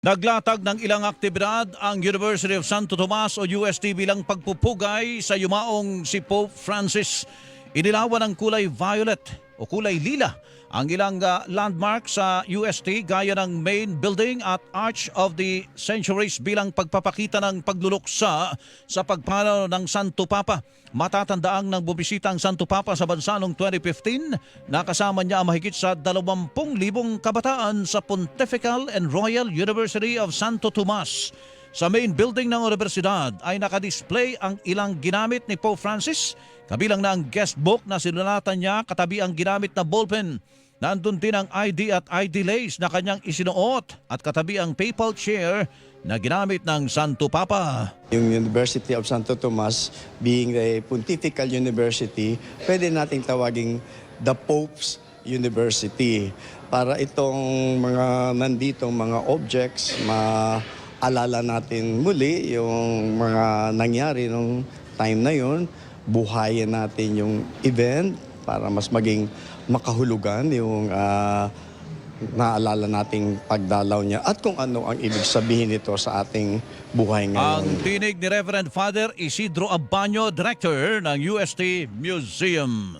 Naglatag ng ilang aktibidad ang University of Santo Tomas o UST bilang pagpupugay sa yumaong si Pope Francis. Inilawan ng kulay violet o kulay lila ang ilang ah, landmark sa UST gaya ng main building at Arch of the Centuries bilang pagpapakita ng pagluluksa sa pagpanaw ng Santo Papa. Matatandaang nang bubisita ang Santo Papa sa bansa noong 2015, nakasama niya ang mahigit sa 20,000 kabataan sa Pontifical and Royal University of Santo Tomas. Sa main building ng universidad ay nakadisplay ang ilang ginamit ni Pope Francis, kabilang na ang guest book na sinulatan niya katabi ang ginamit na ballpen. Nandun din ang ID at ID lace na kanyang isinuot at katabi ang papal chair na ginamit ng Santo Papa. Yung University of Santo Tomas being a pontifical university, pwede nating tawaging the Pope's University para itong mga nanditong mga objects maalala natin muli yung mga nangyari nung time na yon buhayin natin yung event para mas maging makahulugan yung ah, naalala nating pagdalaw niya at kung ano ang ibig sabihin nito sa ating buhay ngayon. Ang tinig ni Reverend Father Isidro Abanyo, Director ng UST Museum.